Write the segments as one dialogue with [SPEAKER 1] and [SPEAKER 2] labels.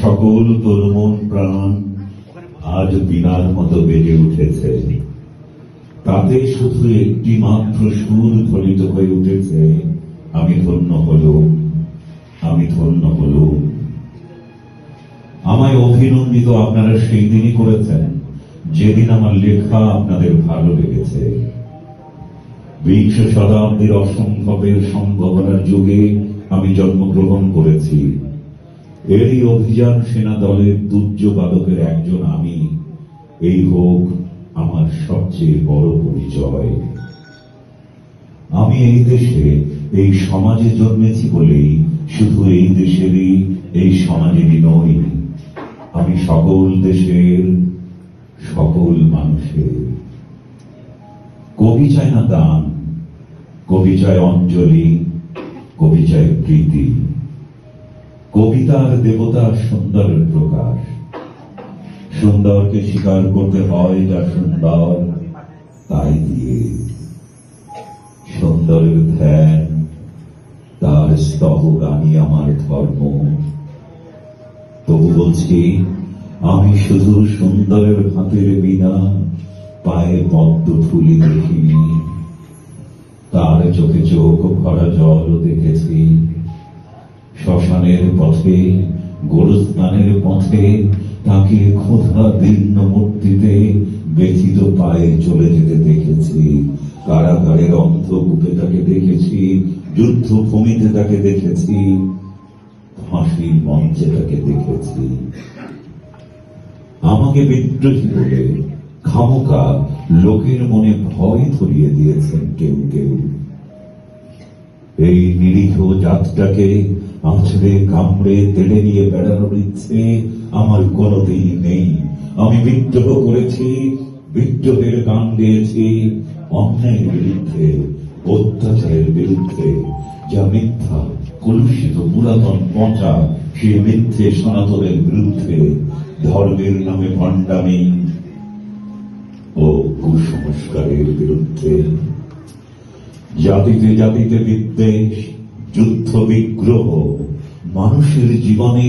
[SPEAKER 1] সকল তরুণ প্রাণ আজ বিনার মতো বেজে উঠেছে। তাতে শুধু একটি মাত্র সুর ধ্বনিত হয়ে উঠেছে, আমি ধন্য হল আমি ধন্য হল আমায় অভিনন্দিত আপনারা সেই দিনই করেছেন, যেদিন আমার লেখা আপনাদের ভালো লেগেছে। বিংশ শতাব্দীর অসম্ভবের সম্ভাবনার যুগে আমি জন্মগ্রহণ করেছি। এরই অভিযান সেনা দলের দুর্যোগবাদকের একজন আমি। এই হোক আমার সবচেয়ে বড় পরিচয়। আমি এই দেশে, এই সমাজে জন্মেছি বলেই শুধু এই দেশেরই, এই সমাজেরই নই। আমি সকল দেশের, সকল মানুষের। কবি চায় না দান কবি চায় অঞ্জলি, কবি চায় প্রীতি। কবিতার দেবতা সুন্দরের প্রকাশ। সুন্দরকে স্বীকার করতে হয় যা সুন্দর, তাই দিয়ে। সুন্দরের ধ্যান, তার স্তব গানি আমার ধর্ম। তবু বলছি আমি শুধু সুন্দরের হাতের বিনা পায়ে পদ্ম ফুলি দেখিনি। তার চোখে চোখ ভরা জল দেখেছি। শ্মশানের পথে, গোরস্থানের পথে, তাকে ক্ষুধা দীর্ণ মূর্তিতে ব্যথিত পায়ে চলে যেতে দেখেছি। কারাগারের অন্ধকূপে তাকে দেখেছি, যুদ্ধ ভূমিতে তাকে দেখেছি, ফাঁসির মঞ্চে তাকে দেখেছি। আমাকে বিদ্রোহী বলে খামোকা, লোকের মনে ভয় ধরিয়ে দিয়েছেন কেউ কেউ। এই নিরীহ জাতটাকে আছড়ে কামড়ে তেড়ে নিয়ে বেড়ানোর ইচ্ছে আমার কোনোদিন নেই। আমি বিদ্রোহ করেছি, বিদ্রোহের গান গেয়েছি, অন্যায়ের বিরুদ্ধে, অত্যাচারের বিরুদ্ধে। যা মিথ্যা, কলুষিত, পুরাতন পচা সেই মিথ্যে সনাতনের বিরুদ্ধে। ধর্মের নামে ভণ্ডামি ও কুসংস্কারের বিরুদ্ধে। জাতিতে জাতিতে বিদ্বেষ যুদ্ধ বিগ্রহ, মানুষের জীবনে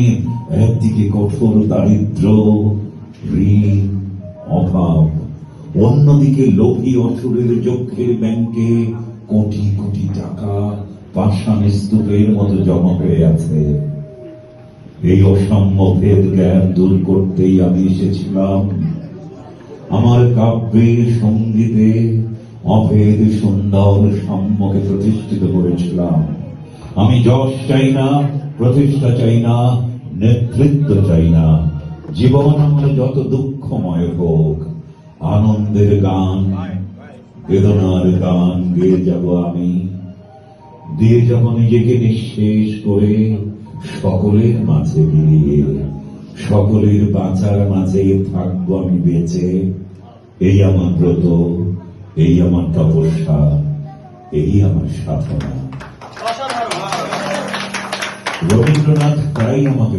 [SPEAKER 1] একদিকে কঠোর দারিদ্র, ঋণ, অভাব, অন্যদিকে লোভী অসুরের যজ্ঞের ব্যাংকে কোটি কোটি টাকা পাষাণ স্তূপের মতো জমা হয়ে আছে। এই অসম্ভবের জ্ঞান দূর করতেই আমি এসেছিলাম। আমার কাব্যের সঙ্গীতে অভেদ সুন্দর সাম্যকে প্রতিষ্ঠিত করেছিলাম। আমি যশ চাই না, প্রতিষ্ঠা চাই না, নেতৃত্ব চাই না। জীবন আমার যত দুঃখময় হোক, আনন্দের গান, বেদনার গান গেয়ে যাব আমি। দিয়ে যাব নিজেকে নিঃশেষ করে সকলের মাঝে মিলিয়ে সকলের বাঁচার মাঝে থাকব আমি বেঁচে। এই আমার ব্রত। এই আমার তপস্যা এই আমার সাধনা। রবীন্দ্রনাথ তাই আমাকে